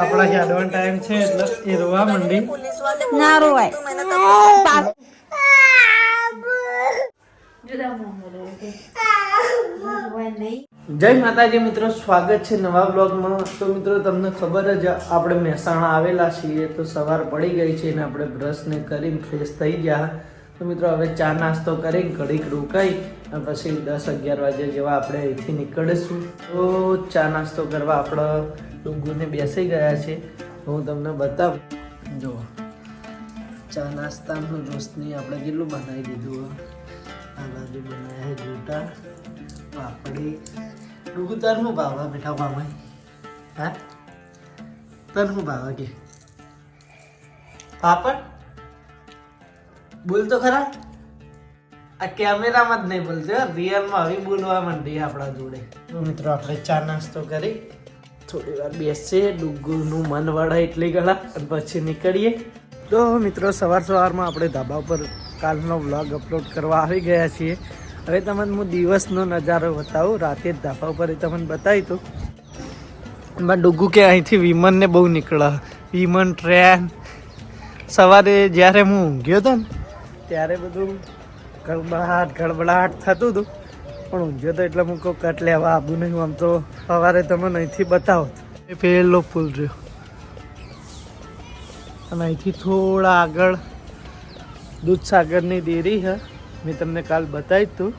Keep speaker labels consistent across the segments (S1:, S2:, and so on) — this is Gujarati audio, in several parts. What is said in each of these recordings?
S1: આપણા હેડવાનો ટાઈમ છે એટલે એ રોવા મંડી.
S2: ના રોવાય.
S1: જય માતાજી મિત્રો સ્વાગત છે નવા બ્લોગમાં તો મિત્રો તમને ખબર જ આપણે મહેસાણા આવેલા છીએ તો સવાર પડી ગઈ છે અને આપણે બ્રશને કરીને ફ્રેશ થઈ ગયા. તો મિત્રો હવે ચા નાસ્તો કરીને ઘડીક રોકાઈ અને પછી દસ અગિયાર વાગે જેવા આપણે અહીંથી નીકળીશું. તો ચા નાસ્તો કરવા આપણે ડુંગુને બેસી ગયા છે. હું તમને બતાવું જો, ચા નાસ્તાનું રોશની આપણે કેટલું બનાવી દીધું આ બાજુ બનાવ્યા છે ગોટા પાપડી. ડુગુ તાર શું ભાવા બેઠા મામા હા? તન હું ભાવા કે. પાપડ? બોલ તો ખરા. આ કેમેરામાં જ નહીં બોલતો રિયલમાં હવે બોલવા માંડી આપણા જોડે. મિત્રો, આપણે ચા નાસ્તો કરી. થોડી વાર બેસીએ ડુગ્ગુનું મન વળાય એટલી ગળા, અને પછી નીકળીએ. તો મિત્રો, સવાર સવારમાં આપણે ધાબા પર કાલનો વ્લોગ અપલોડ કરવા આવી ગયા છીએ. હવે તમને હું દિવસનો નજારો બતાવું. રાતે ધાબા પર તમને બતાવી તો એમાં ડુગ્ગુ કે અહીંથી વિમનને બહુ નીકળે. Women, train. સવારે જ્યારે હું ઊંઘ્યો હતો ને, ત્યારે બધું ગડબડાટ ગડબડાટ થતું હતું. પણ ઊંઘ્યો તો એટલે હું કહું કટ લેવા આવું નહીં આમ તો સવારે તમે અહીંથી બતાવો. એ પેલો ફૂલ રહ્યો. અને અહીંથી થોડા આગળ દૂધસાગરની ડેરી છે મેં તમને કાલ બતાવી તું.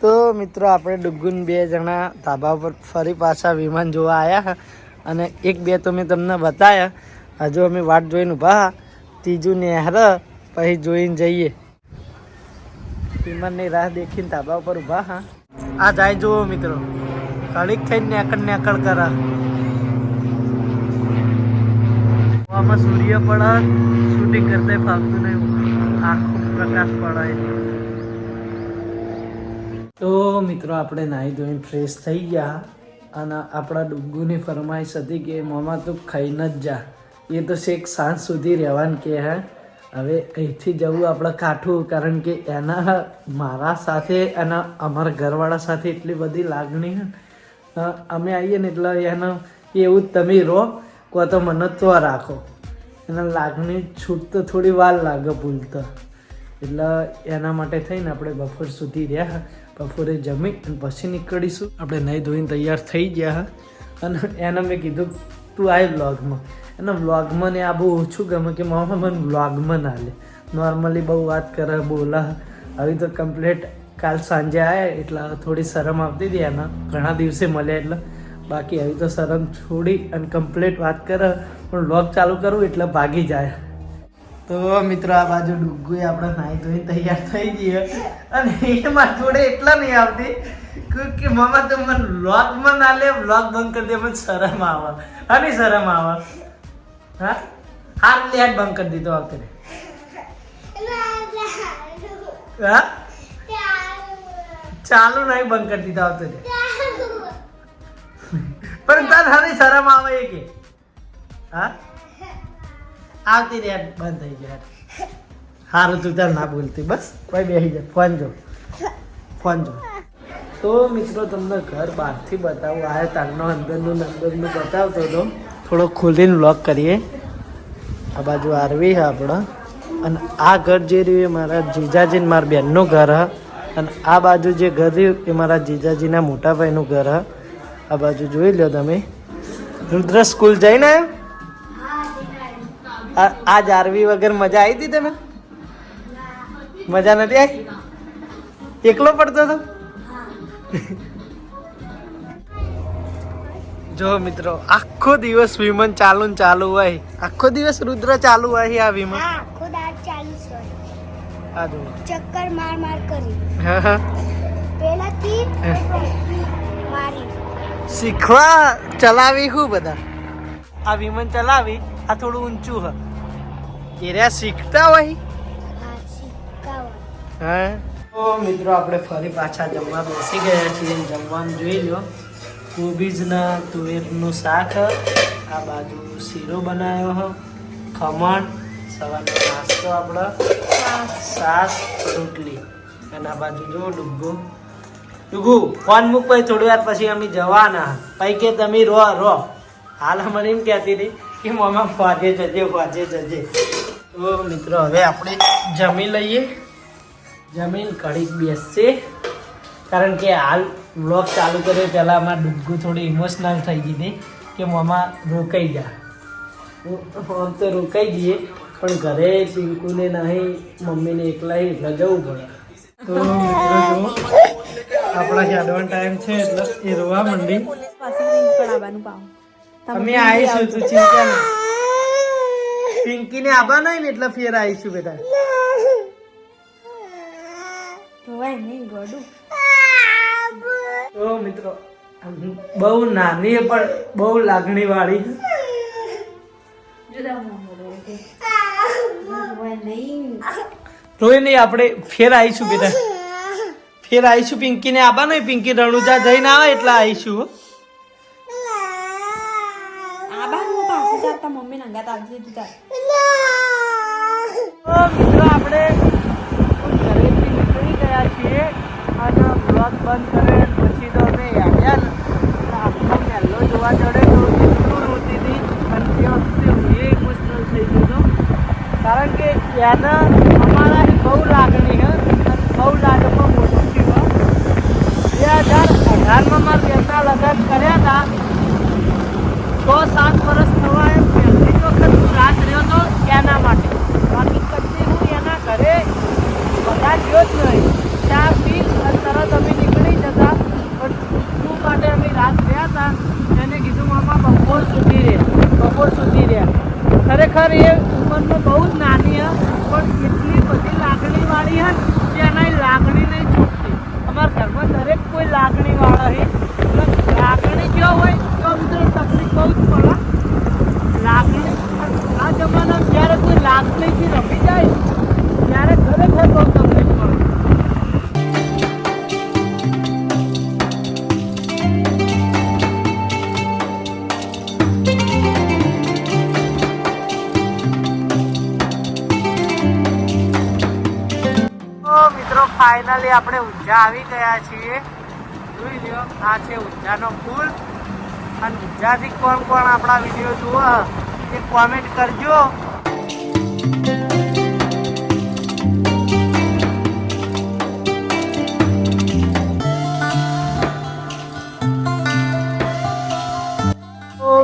S1: તો મિત્રો, આપણે ડુગ્ગુન બે જણા ધાબા પર ફરી પાછા વિમાન જોવા આવ્યા અને એક બે તો મેં તમને બતાવ્યા હજુ અમે વાટ જોઈને ઊભા ત્રીજું નેહર, પછી જોઈને જઈએ. વિમાનની રાહ દેખીને ધાબા ઉપર ઊભા હા. આ જાય જુઓ મિત્રો. કડીક થઈને નેકળ નેકળ કરા. આમાં સૂર્ય પડે, શૂટિંગ કરતા ફાવતું નહીં. આખો પ્રકાશ પડે એટલે તો મિત્રો, આપણે નાહી ધોઈને ફ્રેશ થઈ ગયા અને આપણા ડુગ્ગુની ફરમાઈશ હતી કે મામા, તું ખાઈને જ જા. એ તો શેખ સાંજ સુધી રહેવાનું કે હે. હવે અહીંથી જવું આપણે કાઠું, કારણ કે એના મારા સાથે અને અમારા ઘરવાળા સાથે એટલી બધી લાગણી અમે આવીએ ને એટલે એનો એવું જ તમે રહો, કો તો મને રાખો. એના લાગણી છૂટ તો થોડી વાર લાગે ભૂલતા. એટલે એના માટે થઈને આપણે બપોર સુધી રહ્યા. બપોરે જમી અને પછી નીકળીશું. આપણે નહીં ધોઈને તૈયાર થઈ ગયા અને એને મેં કીધું, તું આય વ્લોગમાં. એના બ્લોગમાં ને આ બહુ ઓછું ગમે કે મામા મને વ્લોગમાં ના લે. નોર્મલી બહુ વાત કરે, બોલા. હવે તો કમ્પ્લેટ કાલ સાંજે આવ્યા એટલે થોડી શરમ આવતી હતી એના. ઘણા દિવસે મળ્યા એટલે. બાકી હવે તો શરમ છોડી અને કમ્પ્લેટ વાત કરે. પણ વ્લોગ ચાલુ કરું એટલે ભાગી જાય. તો મિત્રો આ બાજુ ડુગ્ગુએ આપણે નાહી ધોઈને તૈયાર થઈ ગયો. અને એમાં જોડે એટલા નહીં આવતી કે કે મામા તો મને વ્લોગમાં ના લે વ્લોગ બંધ કરી દે મને શરમ આવે. અને શરમ આવે. હા? હાથ લે બંધ કરી દીધો આવતે હા? ચાલુ નહીં બંધ કરી દીધો આવતો પણ તાર હવે શરમ આવે કે. હા? આવતી રે બંધ થઈ ગયા સારું તું તાર ના બોલતી, બસ ભાઈ બેસી જાય ફોન જો ફોન જો. તો મિત્રો, તમને ઘર બહારથી બતાવું, આ તારનો અંદરનું અંદરનું બતાવતો હતો. થોડો ખોલીને લોક કરીએ. આ બાજુ આરવી છે આપણો. અને આ ઘર જે રહ્યું એ મારા જીજાજીને, મારા બેનનું ઘર હ અને આ બાજુ જે ઘર રહ્યું એ મારા જીજાજીના મોટાભાઈનું ઘર હ આ બાજુ જોઈ લો તમે. રુદ્ર સ્કૂલ જઈને આવ્યો આ- જારવી વગર મજા આવી હતી તને? મજા નથી આવી એકલો પડતો હતો જો મિત્રો આખો દિવસ વિમાન ચાલુ ને ચાલુ હોય. આખો દિવસ રુદ્ર ચાલુ હોય આ વિમાન.
S3: આખો ખુદ ચાલુ છે
S1: આ જો
S3: ચક્કર માર માર કરી.
S1: પેલા
S3: થી મારી.
S1: શીખવા ચલાવી હું બધા? આ વિમાન ચલાવી આ થોડું ઊંચું હ. રહ્યા શીખતા હોય?
S3: હા
S1: તો મિત્રો આપણે ફરી પાછા જમવા બેસી ગયા છીએ. જમવાનું જોઈ લો. કોબીજના તુવેરનું શાક આ બાજુ શીરો બનાવ્યો હ. ખમણ સવારનો નાસ્તો આપણો સાસ. રોટલી. અને આ બાજુ જો ડુગ્ગો ડુગુ ફોન મૂક પછી થોડી વાર પછી અમે જવાના. પછી કે તમે રો રો. હાલ મને એમ કહેતી હતી કે મમ્મા ફાજે જજે ફાજે જજે. તો મિત્રો, હવે આપણે જમી લઈએ. જમીન ઘડીક બેસશે. કારણ કે હાલ વ્લોગ ચાલુ કર્યો, પહેલાં અમારે ડુગ્ગુ થોડી ઇમોશનલ થઈ ગઈ હતી કે મમ્મા રોકાઈ જા આમ તો રોકાઈ જઈએ, પણ ઘરે પિંકુને નહીં, મમ્મીને એકલા એટલે જવું પડે. તો આપણા હેડવાનો ટાઈમ છે એટલે એ રોવા માંડી. અમે આવીશું તું ચિંતા નહીં. પિંકીને આબા નહીં ને એટલે ફેર આવીશું બેટા
S2: જોવાય નહીં ગોડું.
S1: તો મિત્રો બહુ નાની પણ બહુ લાગણી વાળી રોય નહીં. આપણે ફેર આવીશું બેટા ફેર આવીશું પિંકીને આબા નહીં પિંકી રણુજા જઈને આવે એટલે આવીશું.
S2: જાતા આવજે તું તાર
S1: તો મિત્રો આપણે ઘરેથી નીકળી ગયા છીએ. અને બ્લોગ બંધ કરે પછી તો અમે આવ્યા ને. પહેલો જોવા જડે તો એટલું રોતી હતી અને તે વખતે હું એ ઇમોશનલ થઈ ગયો કારણ કે ત્યાંના અમારા બહુ લાગણી હે અને બહુ લાગમાં મોટું થયું. બે હજાર અઢારમાં મારા લગ્ન કર્યા હતા. છ સાત વર્ષ થવા એ પહેલી જ વખત હું રાત રહ્યો હતો એના માટે બાકી કદી હું એના ઘરે જ નહીં. ચા પી તરત અમે નીકળી જતા. પણ શું માટે અમે રાત રહ્યા હતા? એને કીધું, મામા, બપોર સુધી રહે બપોર સુધી રહ્યા ખરેખર એ મિત્રો ફાઇનલી આપણે ઊંઝા આવી ગયા છીએ. જોઈ લ્યો, આ છે ઊંઝાનો પુલ. અને ઊંઝાથી કોણ કોણ આપણા વીડિયો જુઓ, એ કોમેન્ટ કરજો.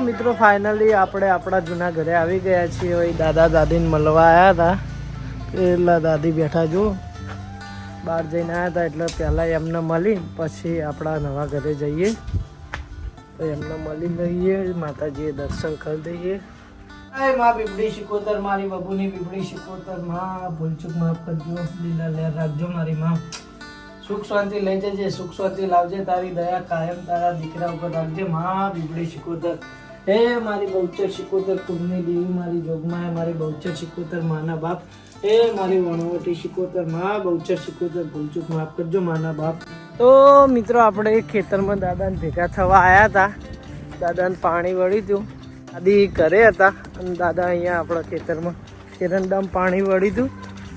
S1: મિત્રો ફાઇનલી આપણે આપણા જૂના ઘરે આવી ગયા છીએ. દાદા દાદીને મળવા આવ્યા હતા. એટલા દાદી બેઠા જો. બહાર જઈને આવ્યા હતા એટલે પહેલાં એમને મળી પછી આપણા નવા ઘરે જઈએ. તો એમને મળી લઈએ, માતાજીએ દર્શન કરી દઈએ મારી સુખ શાંતિ લઈ જજે, સુખ શાંતિ લાવજે, તારી દયા કાયમ તારા દીકરા ઉપર રાખજે. માં બીબડી શિકોતર હે મારી બહુચર શિકોતર કુળની દેવી મારી જોગમાં મારી બહુચર શિકોતર માના બાપ. હે મારી વણવટી શિકોતરમાં, બહુચર શિકોતર ભૂલચૂક માફ કરજો, માના બાપ. તો મિત્રો, આપણે ખેતરમાં દાદાને ભેગા થવા આવ્યા હતા. દાદાને પાણી વળી હતું દાદી ઘરે હતા અને દાદા અહીંયા આપણા ખેતરમાં એરંડામાં પાણી વળી હતું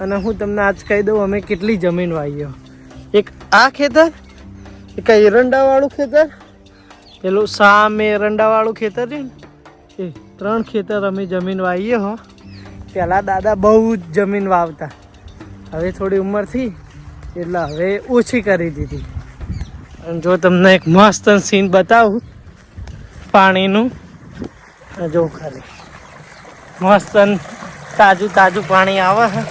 S1: અને હું તમને આજ કહી દઉં, અમે કેટલી જમીન વાવીએ. એક આ ખેતર, એક આ એરંડાવાળું ખેતર, પેલું સામે એરંડાવાળું ખેતર છે ને, એ ત્રણ ખેતર અમે જમીન વાવીએ હો. પહેલાં દાદા બહુ જ જમીન વાવતા. હવે થોડી ઉંમર થઈ એટલે હવે ઓછી કરી દીધી. અને જો તમને એક મસ્ત સીન બતાવું પાણીનું. જો ખાલી. મસ્ત તાજું તાજું પાણી આવે છે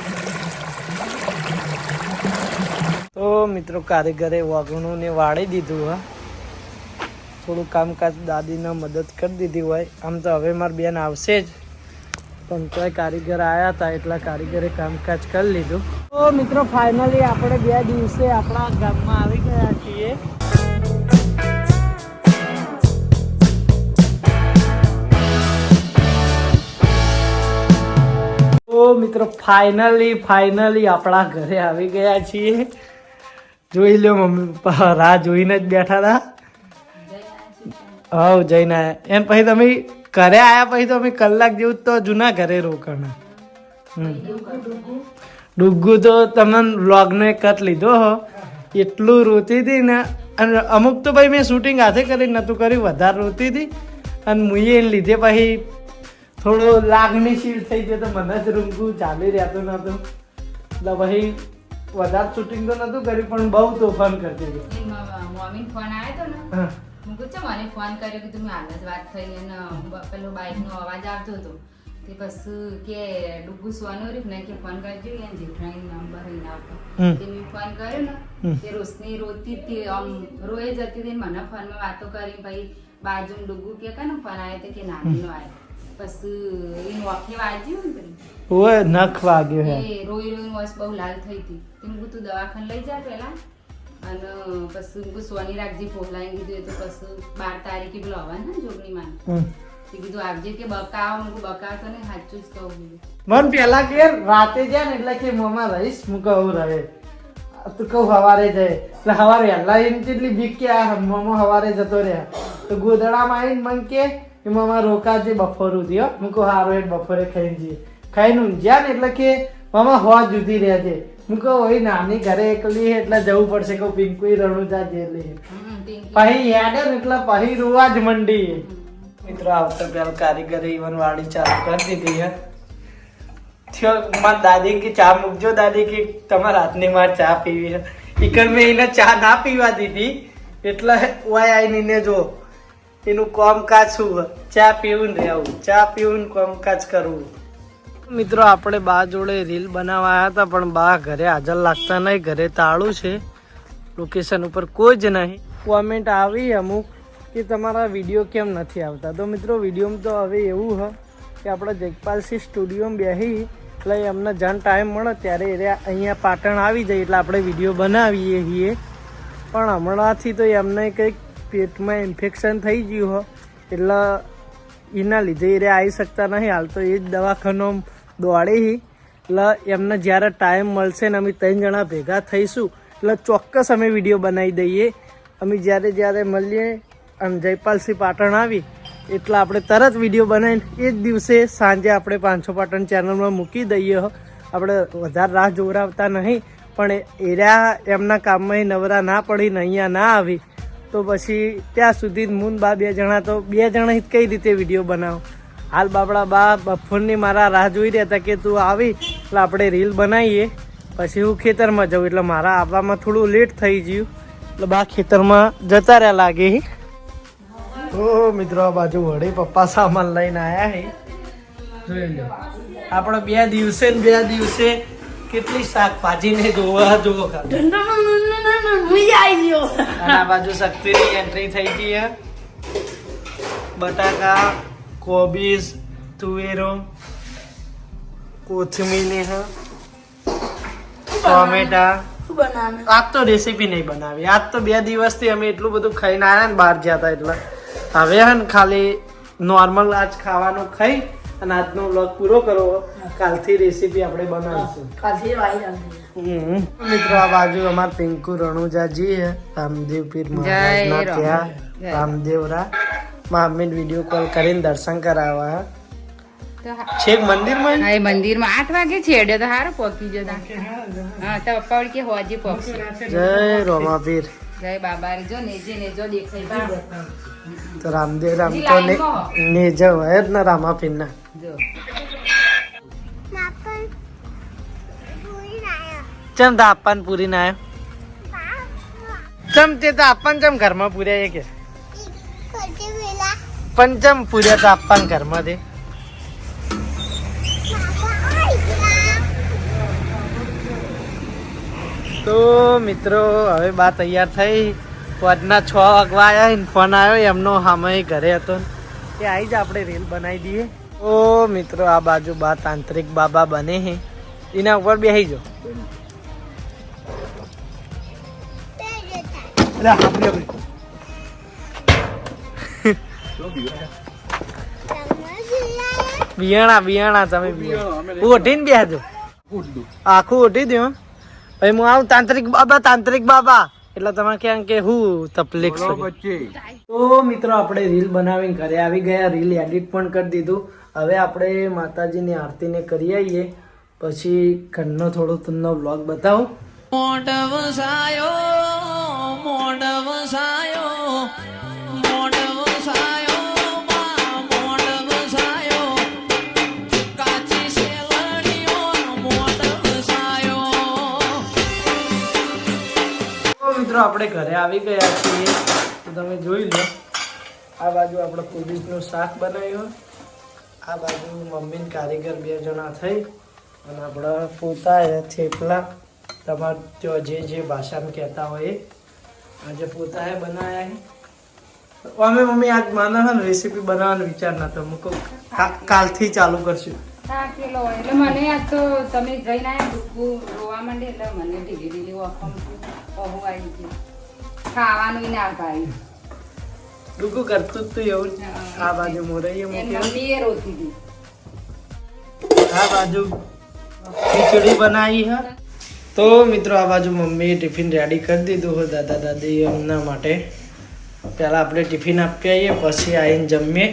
S1: તો મિત્રો કારીગરે વાગણું ને વાળી દીધું હા. થોડું કામકાજ દાદીને મદદ કરી દીધી હોય. આમ તો હવે મારી બેન આવશે જ. પણ તોય કારીગર આવ્યા હતા એટલા કારીગરે કામકાજ કરી લીધું. તો મિત્રો ફાઇનલી આપણે બે દિવસે આપણા ગામમાં આવી ગયા છીએ. તો મિત્રો ફાઇનલી ફાઇનલી આપણા ઘરે આવી ગયા છીએ. જોઈ લો મમ્મી પપ્પા રાહ જોઈને જ બેઠા હતા હવ જઈને એમ પછી તમે ઘરે આયા પછી તો અમે કલાક જેવું તો જૂના ઘરે રોકાણા. ડુગ્ગુ તો તમે વ્લોગનો એક કટ લીધો હો. એટલું રોતી હતી ને અને અમુક તો ભાઈ મેં શૂટિંગ હાથે કરી નહોતું કર્યું વધારે રોતી હતી. અને મુઈએ એને લીધે પછી થોડો લાગણીશીલ થઈ ગયો તો મને જ રૂંગું ચાલી રહેતું નહોતું. એટલે પછી વધારે શૂટિંગ તો નહોતું કર્યું પણ બહુ તોફાન કરતી હતી.
S2: ફોન આવ્યો હતો ને
S1: હું
S2: કહું છે મને ફોન કર્યો કે તમે હાલ જ વાત થઈ અને પેલો બાઇકનો અવાજ આવતો હતો. તે પછી કે ડુગુ સોનું રીફ ને કે ફોન કરજો એને જેઠાણી નંબર અહીં આવતો. તે મેં ફોન કર્યો ને તે રોશની રોતી હતી આમ રોઈ જતી હતી મને ફોનમાં વાતો કરી ભાઈ બાજુ ડુગુ કે કાનો ફોન આવ્યો તો કે નાનીનો આવ્યો. પછી એ નોખે વાગ્યું ને
S1: ઓય નખ વાગ્યો હે.
S2: રોઈ રોઈ બહુ લાલ થઈ હતી. તે મેં કીધું દવાખાને લઈ જા પહેલા. અને પછી મેં સોની રાખજે પોહલાઈ કીધું એ તો પછી બાર તારીખે પેલો આવવાનું ને જોગણી માં
S1: હમ.
S2: તે કીધું આવજે કે બકાવ મેં કીધું બકાવ તો ને સાચું જ કહું
S1: મન પેલા કે રાતે જાય ને એટલે કે મમ્મા રહીશ હું કહું રહે. તું કહું હવારે જાય. એટલે હવારે વહેલા એમ કેટલી બીક કે આ મમ્મા હવારે જતો રહ્યા. તો ગોદડામાં આવીને મન કે મમ્મા રોકાજે બપોરું થયો હું. કહું હારો એ બફોરે ખાઈને જઈએ. ખાઈને ઊંઝ્યા ને એટલે કે મામા હોવા જુદી રહેજે હું કહું ઓય નાની ઘરે એકલી એટલે જવું પડશે કહું પિંકુઈ રણુજા જેલી
S2: પિંકી.
S1: પછી યાદ ને એટલે પછી રોવા જ મંડી મિત્રો આવતો પેલ કારીગરે ઈવન વાળી ચાલુ કરી દીધી હે. થયો મારા દાદી કે ચા મૂકજો દાદી કે તમારા હાથની માર ચા પીવી છે મેં એને ચા ના પીવા દીધી. એટલે વાય આવીને એને જો એનું કામકાજ શું ચા પીવું ને રહેવું ચા પીવું ને કામકાજ કરવું. મિત્રો, આપણે બા જોડે રીલ બનાવવા આવ્યા હતા, પણ બા ઘરે હાજર લાગતા નહીં. ઘરે તાળું છે. લોકેશન ઉપર કોઈ જ નહીં. કોમેન્ટ આવી અમુક કે તમારા વીડિયો કેમ નથી આવતા. તો મિત્રો વિડીયોમાં તો હવે એવું હ કે આપણે જગપાલસિંહ સ્ટુડિયોમાં બેસી એટલે એમને જાણ ટાઈમ મળે ત્યારે એ અહીંયા પાટણ આવી જાય એટલે આપણે વીડિયો બનાવીએ છીએ. પણ હમણાંથી તો એમને કંઈક પેટમાં ઇન્ફેક્શન થઈ ગયું હો. એટલે એના લીધે એ આવી શકતા નહીં. હાલ તો એ જ દવાખાનો દોડે એટલે એમને જ્યારે ટાઈમ મળશે ને અમે ત્રણ જણા ભેગા થઈશું, એટલે ચોક્કસ અમે વીડિયો બનાવી દઈએ. અમે જ્યારે જ્યારે મળીએ અને જયપાલસિંહ પાટણ આવી, એટલે આપણે તરત વીડિયો બનાવીને એ જ દિવસે સાંજે આપણે પાંચસો પાટણ ચેનલમાં મૂકી દઈએ આપણે વધારે રાહ જોવરાવતા નહીં, પણ એરા એમના કામમાં નવરા ના પડીને અહીંયા ના આવી. તો પછી ત્યાં સુધી મૂન બા બે જણા તો બે જણા કઈ રીતે વીડિયો બનાવો? હાલ બાપડા બા બફોરની મારા રાહ જોઈ રહ્યા હતા કે તું આવી એટલે આપણે રીલ બનાવીએ. પછી હું ખેતરમાં જાઉં એટલે મારા આવવામાં થોડું લેટ થઈ ગયું. એટલે બા ખેતરમાં જતા રહ્યા લાગે ઓ મિત્રો આ બાજુ વળી પપ્પા સામાન લઈને આવ્યા હે. જોઈ લો. આપણે બે દિવસે ને બે દિવસે કેટલી શાકભાજી ને જોવા જોવો આ બાજુ શક્તિની એન્ટ્રી થઈ ગઈ હે. બટાકા કોબીજ તુવેરો કોથમીર હ ટોમેટા. આજ તો રેસીપી નહીં બનાવી. આજ તો બે દિવસથી અમે એટલું બધું ખાઈને આવ્યા ને બહાર ગયા હતા એટલે. હવે હે ને ખાલી નોર્મલ આજ ખાવાનું ખાઈ અને આજનો વ્લોગ પૂરો કરો. કાલથી રેસીપી આપણે બનાવીશું. હમ. મિત્રો આ બાજુ અમાર પિંકુ રણુજાજી હે રામદેવ પીર મહારાજના
S2: રામ.
S1: ત્યાં રામદેવરા. મમ્મી વીડિયો કોલ કરીને દર્શન કરાવવા. છેક મંદિરમાં?
S2: હા, એ મંદિરમાં. આઠ વાગે છેડે તો હારું પહોંચી જતા. હા તો પપ્પા કે હોજે પહોંચી
S1: જય રોમાપીર.
S2: જય બાબા રે. જો નેજે નેજો દેખાય.
S1: તો રામદેવ રામ તો ને નેજો જવાય જ ને રામાપીર ના
S2: જો
S1: ચમ તો આપવાન પૂરી ના આવ્યો ચમ તે તો આપવાન ચમ ઘરમાં પૂર્યા એ કે? પણ પૂર્યા તો આપવાનું ઘરમાં દે તો મિત્રો હવે બા તૈયાર થઈ. આજના છ વાગવા આવ્યા ને ફોન આવ્યો એમનો સામે ઘરે હતો. કે આવી જ આપણે રીલ બનાવી દઈએ. ઓ મિત્રો આ બાજુ બા તાંત્રિક બાબા બને છે એના ઉપર બેસી જાઓ. આપણે. બિયાણા બિયાણા તમે ઓઢીને બેસજો આખું ઓઢી દો ભાઈ હું આવું તાંત્રિક બાબા તાંત્રિક બાબા. એટલે તમે કેમ કે હું તકલીફ છે. તો મિત્રો આપણે રીલ બનાવીને ઘરે આવી ગયા. રીલ એડિટ પણ કરી દીધું. હવે આપણે માતાજીની આરતીને કરી આવીએ. પછી ઘરનો થોડો તમને બ્લોગ બતાવું. તો મિત્રો, આપણે ઘરે આવી ગયા છીએ. તો તમે જોઈ લો, આ બાજુ આપણે પુદીસનું શાક બનાવ્યું. આ બાજુ મમ્મીને કારીગર બે જણા થઈ અને આપણા પોતા થેપલા તમારે ત્યાં જે જે ભાષામાં કહેતા હોય આજે પોતા એ બનાવ્યા અમે મમ્મી, આજ માના રેસીપી બનાવવાનો વિચાર નતો. મૂકો કાલથી ચાલુ કરશું.
S2: એટલે મને આજ તો તમે જઈને આયા ડૂબું રોવા માંડે એટલે મને ઢીલી આવી ગયું ખાવાનું ના ભાઈ
S1: ડૂગું કરતું જ તું એવું. આ બાજુ મોરૈયે
S2: રોતી હતી.
S1: આ બાજુ ખીચડી બનાવી હે. તો મિત્રો આ બાજુ મમ્મીએ ટિફિન રેડી કરી દીધું હોય દાદા દાદી એમના માટે. પહેલાં આપણે ટિફિન આપી આવીએ પછી આવીને જમીએ.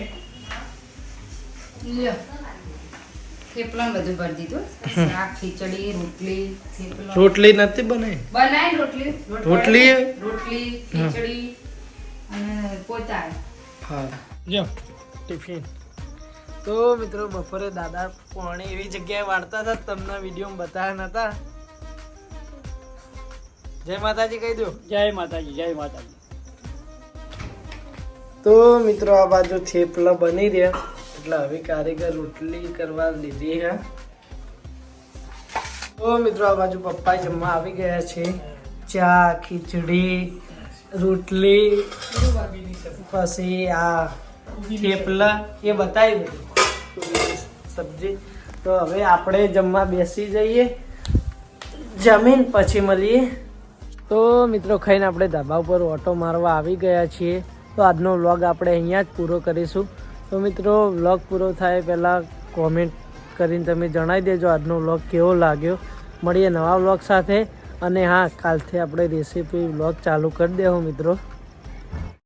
S2: થેપલા બધું ભરી દીધું. શાક ખીચડી રોટલી થેપલા.
S1: રોટલી નથી બનાવી
S2: બનાવી રોટલી.
S1: રોટલી?
S2: રોટલી ખીચડી અને પોતા
S1: હા. જો ટિફિન. તો મિત્રો બપોરે દાદા પોણે એવી જગ્યાએ વાળતા હતા તમને વિડીયોમાં બતાવ્યા નતા. જય માતાજી કહી દો.
S4: જય માતાજી જય માતાજી.
S1: તો મિત્રો આ બાજુ થેપલા બની રહ્યા. એટલે હવે કારીગર રોટલી કરવા લીધી હે. તો મિત્રો, આ બાજુ પપ્પા જમવા આવી ગયા છે. ચા, ખીચડી, રોટલી, પછી આ થેપલા, એ બતાવી બધું સબ્જી. તો હવે આપણે જમવા બેસી જઈએ. જમીન પછી મળીએ. તો મિત્રો, ખાઈને આપણે ધાબા ઉપર ઓટો મારવા આવી ગયા છીએ. તો આજનો વ્લોગ આપણે અહીંયા જ પૂરો કરીશું. તો મિત્રો વ્લોગ પૂરો થાય પહેલાં કોમેન્ટ કરીને તમે જણાવી દેજો આજનો વ્લોગ કેવો લાગ્યો. મળીએ નવા વ્લોગ સાથે. અને હા, કાલથી આપણે રેસીપી વ્લોગ ચાલુ કરી દેવું મિત્રો.